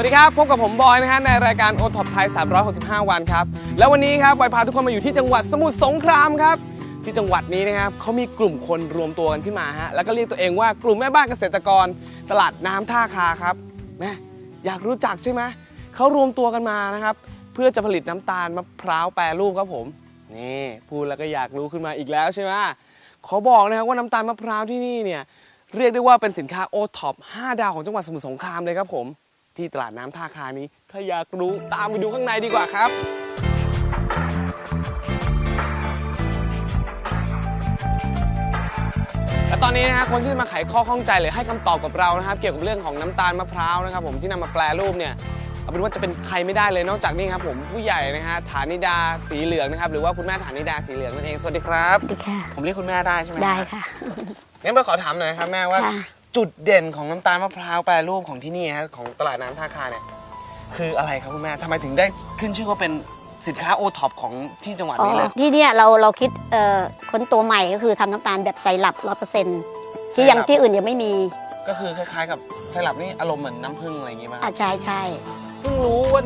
วัสดีครับพบกับผมบอยนะฮะในรายการโอท็อปไทย 365 วันครับ แล้ววันนี้ครับบอยพาทุกคนมาอยู่ที่จังหวัดสมุทรสงครามครับ ที่จังหวัดนี้นะครับเขามีกลุ่มคนรวมตัวกันขึ้นมาฮะแล้วก็เรียกตัวเองว่ากลุ่มแม่บ้านเกษตรกร ตลาดน้ำท่าคาครับแม่อยากรู้จักใช่ไหมเขารวมตัวกันมานะครับ เพื่อจะผลิตน้ำตาลมะพร้าวแปรรูปครับผมนี่พูดแล้วก็อยากรู้ขึ้นมาอีกแล้วใช่ไหมขอบอกนะครับว่าน้ำตาลมะพร้าวที่นี่เนี่ยเรียกได้ว่าเป็นสินค้าโอท็อป5ดาวของจังหวัดสมุทรสงครามเลยครับผม ที่ตลาดน้ำท่าคานี้ ถ้าอยากรู้ตามไปดูข้างในดีกว่าครับและตอนนี้นะฮะคนที่จะมาไขข้อข้องใจหรือให้คำตอบกับเรานะครับ เกี่ยวกับเรื่องของน้ำตาลมะพร้าวนะครับ ผมที่นำมาแปลรูปเนี่ยเอาเป็นว่าจะเป็นใครไม่ได้เลยนอกจากนี่ครับผมผู้ใหญ่นะฮะฐานิดาสีเหลืองนะครับหรือว่าคุณแม่ฐานิดาสีเหลืองนั่นเองสวัสดีครับดีค่ะผมเรียกคุณแม่ได้ใช่ไหมได้ค่ะงั้นไปขอถามหน่อยครับแม่ว่าค่ะ จุดเด่นของน้ำตาลมะพร้าวแปรรูปของที่นี่ฮะของตลาดน้ำท่าคาเนี่ยคืออะไรครับคุณแม่ทำไมถึงได้ขึ้นชื่อว่าเป็นสินค้าโอท็อปของที่จังหวัดอ๋อนี้เลย ที่เนี่ยเราเราคิดเอ่อค้นตัวใหม่ก็คือทำน้ำตาลแบบไซรัปร้อยเปอร์เซ็นต์ที่ยังไซรัป ที่อื่นยังไม่มีก็คือคล้ายๆ กับไซรัปนี่อารมณ์เหมือนน้ำผึ้งอะไรอย่างงี้ป่ะอะใช่ใช่เพิ่งรู้ว่า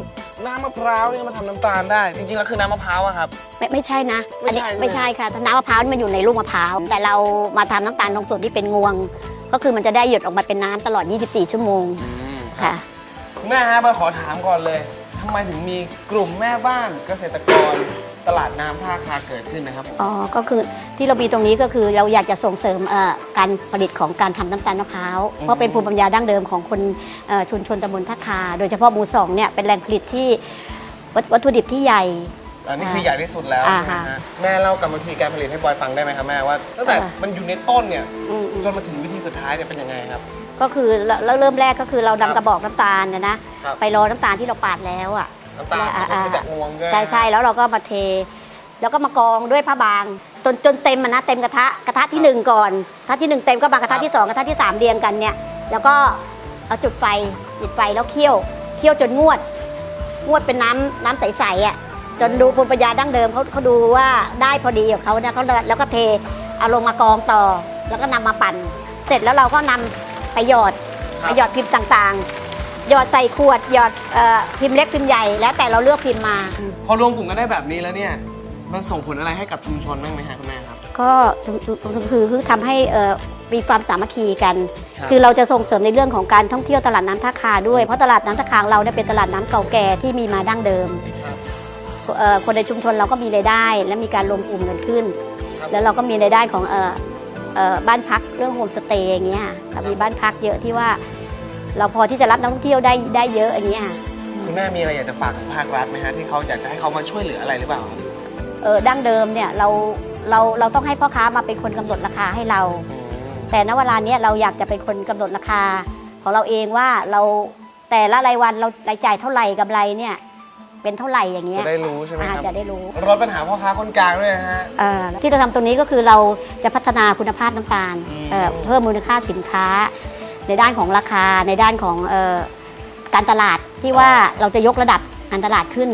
น้ำมะพร้าวเนี่ยมาทำน้ำตาลได้ จริงๆแล้วคือน้ำมะพร้าวอะครับ ไม่ไม่ใช่นะไม่อันใช่นี้ใช่ไหมไม่ใช่ค่ะน้ำมะพร้าวนี่มันอยู่ในลูกมะพร้าวแต่เรามาทำน้ำตาลตรงส่วนที่เป็นงวง ก็คือมันจะได้หยดออกมาเป็นน้ำตลอด 24 ชั่วโมงอืมค่ะ คุณแม่ฮะมาขอถามก่อนเลยทำไมถึงมีกลุ่มแม่บ้านเกษตรกรตลาดน้ำท่าคาเกิดขึ้นนะครับผมอ๋อ ก็คือที่เรามีตรงนี้ก็คือเราอยากจะส่งเสริมเอ่อการผลิตของการทำน้ำตาลมะพร้าว เพราะเป็นภูมิปัญญาดั้งเดิมของคนเอ่อชุมชนตำบลท่าคา โดยเฉพาะหมู่สองเนี่ยเป็นแหล่งผลิตที่วัตวัตถุดิบที่ใหญ่ อันนี้คือใหญ่ที่สุดแล้วอ่าใช่ไหมฮะฮะแม่เล่ากรรมวิธีการผลิตให้บอยฟังได้ไหมครับแม่ว่าตั้งแต่อ่ามัมันอยู่ในต้นเนี่ยอืมอืมจนมาถึงวิธีสุดท้ายเนี่ยเป็นยังไงครับ ก็คือเราเริ่มแรกก็คือเราครับนำกระบอกน้ำตาลนะนะครับไปรอน้ำตาลที่เราปาดแล้วอะน้ำตาลอ่าก็คืออ่าจากงวงใช่ไหมใช่ใช่แล้วเราก็มาเท แล้วก็มากรองด้วยผ้าบางจนจนเต็มมันนะเต็มกระทะกระทะที่หนึ่งก่อนกระทะที่หนึ่งเต็มก็มากระทะที่สองกระทะที่สามเรียงกันเนี่ยแล้วก็เอาจุดไฟจุดไฟแล้วเคี่ยวเคี่ยวจนงวด งวดเป็นน้ำน้ำใสๆอะ จนดูภูมิปัญญาดั้งเดิมเขาเขาดูว่าได้พอดีของเขาเนี่ยเขาแล้วก็เทเอาลงมากรองต่อ แล้วก็นำมาปั่น เสร็จแล้วเราก็นำไปหยอดครับ ไปหยอดพิมพ์ต่างๆ หยอดใส่ขวดหยอดเอ่อพิมพ์เล็กพิมพ์ใหญ่แล้วแต่เราเลือกพิมพ์มา พอรวมกลุ่มกันได้แบบนี้แล้วเนี่ย มันส่งผลอะไรให้กับชุมชนบ้างไหมฮะคุณแม่ครับ ก็คือคือทำให้เอ่อมีความสามัคคีกัน ครับ คือเราจะส่งเสริมในเรื่องของการท่องเที่ยวตลาดน้ำท่าคาด้วยเพราะตลาดน้ำท่าคาของเราเนี่ยเป็นตลาดน้ำเก่าแก่ที่มีมาดั้งเดิม ครับเอ่อคนในชุมชนเราก็มีรายได้ และมีการรวมกลุ่มกันขึ้นครับแล้วเราก็มีรายได้ของเอ่อเอ่อบ้านพักเรื่องโฮมสเตย์อย่างเงี้ยเรามีบ้านพักเยอะที่ว่า เราพอที่จะรับนักท่องเที่ยวได้ได้เยอะอย่างเงี้ยคุณแม่มีอะไรอยากจะฝากถึงภาครัฐไหมฮะที่เขาอยากจะให้เขามาช่วยเหลืออะไรหรือเปล่าครับเออดั้งเดิมเนี่ยเราเราเราต้องให้พ่อค้ามาเป็นคนกำหนดราคาให้เราอืมแต่ณเวลาเนี้ยเราอยากจะเป็นคนกำหนดราคาของเราเองว่าเราแต่ละรายวันเรารายจ่ายเท่าไหร่กำไรเนี่ย เป็นเท่าไหร่อย่างเงี้จะยได้รู้ใช่ไหมอาครับ จะได้รู้ลดปัญหาพ่อค้าคนกลางด้วยนะฮะเอ่อที่เราทำตรงนี้ก็คือเราจะพัฒนาคุณภาพน้ำตาลอืมเอ่อเพิ่มมูลค่าสินค้า ในด้านของราคาในด้านของเอ่อการตลาดที่ว่าเราจะยกระดับการตลาดขึ้น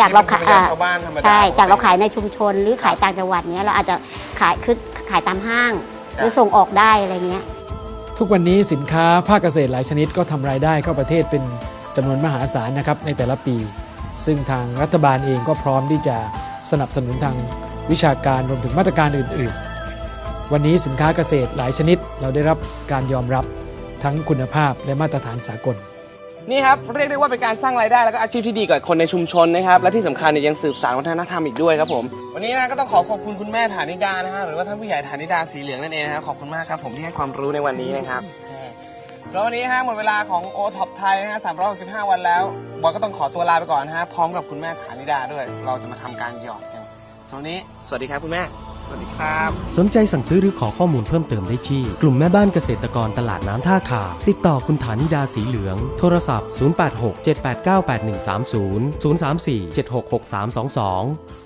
จากเราที่ขายเป็นชาวบ้านธรรมดาใช่จากเราขายในชุมชนหรือขายต่างจังหวัดเนี้ยเราอาจจะขายคือขายตามห้าง หรือส่งออกได้อะไรเงี้ยทุกวันนี้สินค้าภาคเกษตรหลายชนิดก็ทำรายได้เข้าประเทศเป็นจำนวนมหาศาลนะครับในแต่ละปี ซึ่งทางรัฐบาลเองก็พร้อมที่จะสนับสนุนทางวิชาการรวมถึงมาตรการอื่น ๆ วันนี้สินค้าเกษตรหลายชนิดเราได้รับการยอมรับทั้งคุณภาพและมาตรฐานสากลนี่ครับเรียกได้ว่าเป็นการสร้างรายได้แล้วก็อาชีพที่ดีกับคนในชุมชนนะครับและที่สำคัญเนี่ยยังสืบสานวัฒนธรรมอีกด้วยครับผมวันนี้นะก็ต้องขอขอบคุณคุณแม่ฐานิดานะฮะหรือว่าท่านผู้ใหญ่ฐานิดาสีเหลืองนั่นเองนะครับขอบคุณมากครับผมที่ให้ความรู้ในวันนี้นะครับ สำหรับวันนี้ฮะหมดเวลาของโอท็อปไทยนะฮะ365 วันแล้ว บอยก็ต้องขอตัวลาไปก่อนนะฮะ พร้อมกับคุณแม่ฐานิดาด้วย เราจะมาทำการหยอดกันสำหรับวันนี้ สวัสดีครับคุณแม่ สวัสดีครับ สนใจสั่งซื้อหรือขอข้อมูลเพิ่มเติมได้ที่ กลุ่มแม่บ้านเกษตรกรตลาดน้ำท่าคาติดต่อคุณฐานิดาสีเหลือง โทรศัพท์ 086 789 8130 034 766322